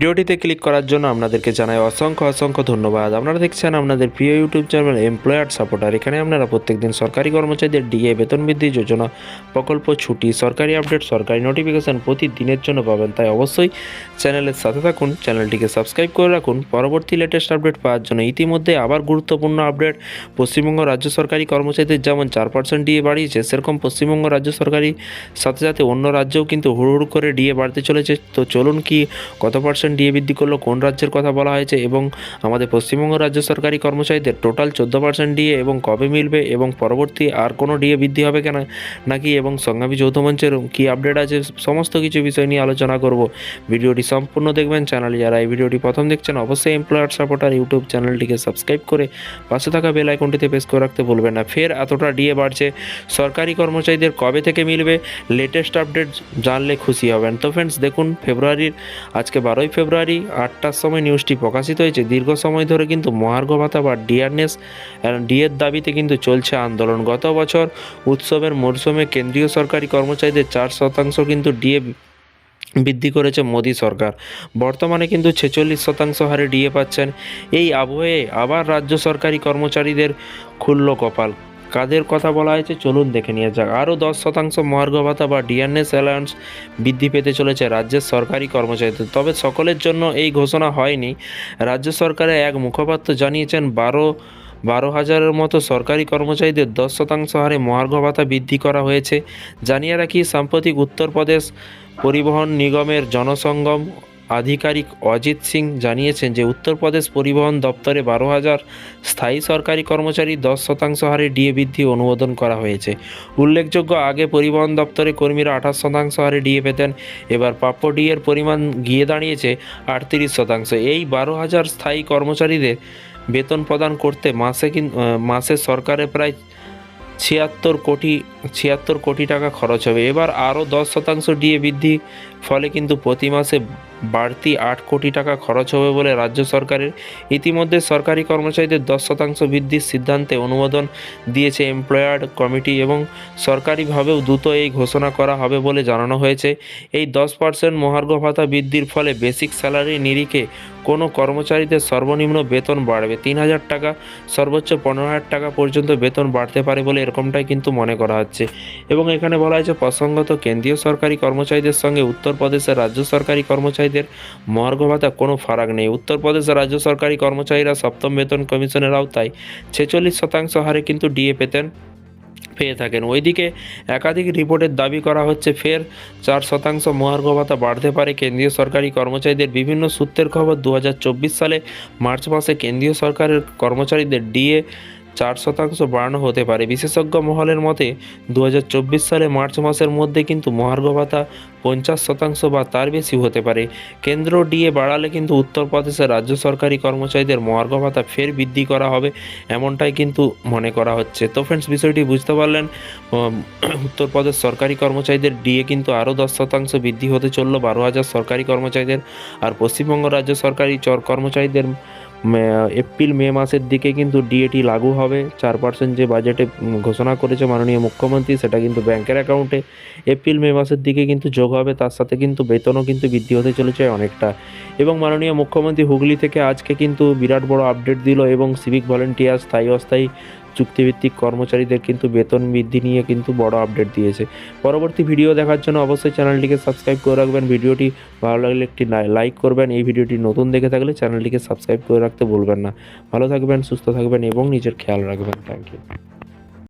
ভিডিওটিতে ক্লিক করার জন্য আপনাদেরকে জানাই অসংখ্য অসংখ্য ধন্যবাদ। আপনারা দেখছেন আপনাদের প্রিয় ইউটিউব চ্যানেল এমপ্লয়ার সাপোর্টার এখানে আপনারা প্রত্যেকদিন সরকারি কর্মচারীদের ডিএ বেতন বৃদ্ধি যোজনা, প্রকল্প ছুটি, সরকারি আপডেট সরকারি নোটিফিকেশন প্রতিদিনের জন্য পাবেন। তাই অবশ্যই চ্যানেলের সাথে থাকুন চ্যানেলটিকে সাবস্ক্রাইব করে রাখুন। পরবর্তী লেটেস্ট আপডেট পাওয়ার জন্য ইতিমধ্যে আবার গুরুত্বপূর্ণ আপডেট পশ্চিমবঙ্গ রাজ্য সরকারি কর্মচারীদের যেমন চার পার্সেন্ট ডিএ বাড়িয়েছে, সেরকম পশ্চিমবঙ্গ রাজ্য সরকারি সাথে সাথে অন্য রাজ্যেও কিন্তু হুড় হুড় করে ডিএ বাড়তে চলেছে। তো চলুন কি কত পার্সেন্ট ডিএ বৃদ্ধি করল। কোন রাজ্যের কথা বলা হয়েছে এবং আমাদের পশ্চিমবঙ্গ রাজ্য সরকারি কর্মচারীদের টোটাল চোদ্দ পার্সেন্ট ডিএ এবং কবে মিলবে এবং পরবর্তী আর কোনো ডিএ বৃদ্ধি হবে কেন? নাকি এবং সংগ্রামী যৌথ মঞ্চের কী আপডেট আছে? সমস্ত কিছু বিষয় নিয়ে আলোচনা করব। ভিডিওটি সম্পূর্ণ দেখবেন। চ্যানেলে যারা এই ভিডিওটি প্রথম দেখছেন, অবশ্যই এমপ্লয়ার সাপোর্টার ইউটিউব চ্যানেলটিকে সাবস্ক্রাইব করে পাশে থাকা বেল আইকনটিতে প্রেস করে রাখতে ভুলবেন না। ফের এতটা ডিএ বাড়ছে। সরকারি কর্মচারীদের কবে থেকে মিলবে? লেটেস্ট আপডেট জানলে খুশি হবেন। তো ফ্রেন্ডস দেখুন, ফেব্রুয়ারির আজকে বারোই ফেব্রুয়ারি আটটার সময় নিউজটি প্রকাশিত হয়েছে। দীর্ঘ সময় ধরে কিন্তু মহার্ঘ ভাতা বা ডিয়ারনেস ডিএর দাবিতে কিন্তু চলছে আন্দোলন। গত বছর উৎসবের মরশুমে কেন্দ্রীয় সরকারি কর্মচারীদের চার শতাংশ কিন্তু ডিএ বৃদ্ধি করেছে মোদী সরকার। বর্তমানে কিন্তু ছেচল্লিশ শতাংশ হারে ডিএ পাচ্ছেন। এই আবহে আবার রাজ্য সরকারি কর্মচারীদের খুলল কপাল। কাদের কথা বলা হয়েছে, চলুন দেখে নিয়ে যাক। আরও দশ শতাংশ মহার্ঘ ভাতা বা ডিএনএস অ্যালায়েন্স বৃদ্ধি পেতে চলেছে রাজ্যের সরকারি কর্মচারীদের। তবে সকলের জন্য এই ঘোষণা হয়নি। রাজ্য সরকারের এক মুখপাত্র জানিয়েছেন, বারো বারো হাজারের মতো সরকারি কর্মচারীদের দশ শতাংশ হারে মহার্ঘ ভাতা বৃদ্ধি করা হয়েছে। জানিয়ে রাখি, সাম্প্রতিক উত্তরপ্রদেশ পরিবহন নিগমের জনসংগম আধিকারিক অজিত সিং জানিয়েছেন যে উত্তরপ্রদেশ পরিবহন দপ্তরে বারো হাজার স্থায়ী সরকারি কর্মচারী দশ শতাংশ হারে ডিএ বৃদ্ধি অনুমোদন করা হয়েছে। উল্লেখযোগ্য, আগে পরিবহন দপ্তরে কর্মীরা আঠাশ শতাংশ হারে ডিএ পেতেন, এবার প্রাপ্য ডিএর পরিমাণ গিয়ে দাঁড়িয়েছে আটত্রিশ শতাংশ। এই বারো হাজার স্থায়ী কর্মচারীদের বেতন প্রদান করতে মাসে মাসে সরকারের প্রায় ছিয়াত্তর কোটি ছিয়াত্তর কোটি টাকা খরচ হবে। এবার আরও দশ শতাংশ ডিএ বৃদ্ধি, ফলে কিন্তু প্রতি মাসে বাড়তি আট কোটি টাকা খরচ হবে বলে রাজ্য সরকারের। ইতিমধ্যে সরকারি কর্মচারীদের দশ শতাংশ বৃদ্ধির সিদ্ধান্তে অনুমোদন দিয়েছে এমপ্লয়ার কমিটি এবং সরকারিভাবেও দ্রুত এই ঘোষণা করা হবে বলে জানানো হয়েছে। এই দশ পার্সেন্ট মহার্ঘ ভাতা বৃদ্ধির ফলে বেসিক স্যালারি নিরিখে কোনো কর্মচারীদের সর্বনিম্ন বেতন বাড়বে। তিন হাজার টাকা, সর্বোচ্চ পনেরো হাজার টাকা পর্যন্ত বেতন বাড়তে পারে বলে এরকমটাই কিন্তু মনে করা হচ্ছে। এবং এখানে বলা হয়েছে, প্রসঙ্গত কেন্দ্রীয় সরকারি কর্মচারীদের সঙ্গে উত্তরপ্রদেশের রাজ্য সরকারি কর্মচারীদের মহার্ঘ ভাতা কোনো ফারাক নেই। উত্তরপ্রদেশের রাজ্য সরকারি কর্মচারীরা সপ্তম বেতন কমিশনের আওতায় ছেচল্লিশ শতাংশ হারে কিন্তু ডিএ পেতেন, পেয়ে থাকেন। ওইদিকে একাধিক রিপোর্টের দাবি করা হচ্ছে, ফের চার শতাংশ মহার্ঘ ভাতা বাড়তে পারে কেন্দ্রীয় সরকারি কর্মচারীদের। বিভিন্ন সূত্রের খবর দু হাজার চব্বিশ সালে মার্চ মাসে কেন্দ্রীয় সরকারের কর্মচারীদের ডিএ চার শতাংশ বাড়ানো হতে পারে। বিশেষজ্ঞ মহলের মতে দু হাজার চব্বিশ সালে মার্চ মাসের মধ্যে কিন্তু মহার্ঘ ভাতা পঞ্চাশ শতাংশ বা তার বেশি হতে পারে। কেন্দ্র ডিএ বাড়ালে কিন্তু উত্তরপ্রদেশের রাজ্য সরকারি কর্মচারীদের মহার্ঘ ভাতা ফের বৃদ্ধি করা হবে এমনটাই কিন্তু মনে করা হচ্ছে। তো ফ্রেন্ডস বিষয়টি বুঝতে পারলেন উত্তরপ্রদেশ সরকারি কর্মচারীদের ডিএ কিন্তু আরও দশ শতাংশ বৃদ্ধি হতে চলল। বারো হাজার সরকারি কর্মচারীদের আর পশ্চিমবঙ্গ রাজ্য সরকারি চর কর্মচারীদের এপ্রিল, মে মাসের দিকে কিন্তু ডিএটি লাগু হবে। চার পার্সেন্ট যে বাজেটে ঘোষণা করেছে মাননীয় মুখ্যমন্ত্রী, সেটা কিন্তু ব্যাংকের অ্যাকাউন্টে এপ্রিল, মে মাসের দিকে কিন্তু যোগ হবে, তার সাথে কিন্তু বেতনও কিন্তু বৃদ্ধি হতে চলেছে অনেকটা। এবং মাননীয় মুখ্যমন্ত্রী হুগলি থেকে আজকে কিন্তু বিরাট বড় আপডেট দিল এবং সিভিক ভলেন্টিয়ার স্থায়ী অস্থায়ী চুক্তিভিত্তিক কর্মচারীদের কিন্তু বেতন বৃদ্ধি নিয়ে কিন্তু বড় আপডেট দিয়েছে। পরবর্তী ভিডিও দেখার জন্য অবশ্যই চ্যানেলটিকে সাবস্ক্রাইব করে রাখবেন। ভিডিওটি ভালো লাগলে একটি লাইক করবেন। এই ভিডিওটি নতুন দেখে থাকলে চ্যানেলটিকে সাবস্ক্রাইব করে রাখতে ভুলবেন না। ভালো থাকবেন, সুস্থ থাকবেন এবং নিজের খেয়াল রাখবেন। Thank you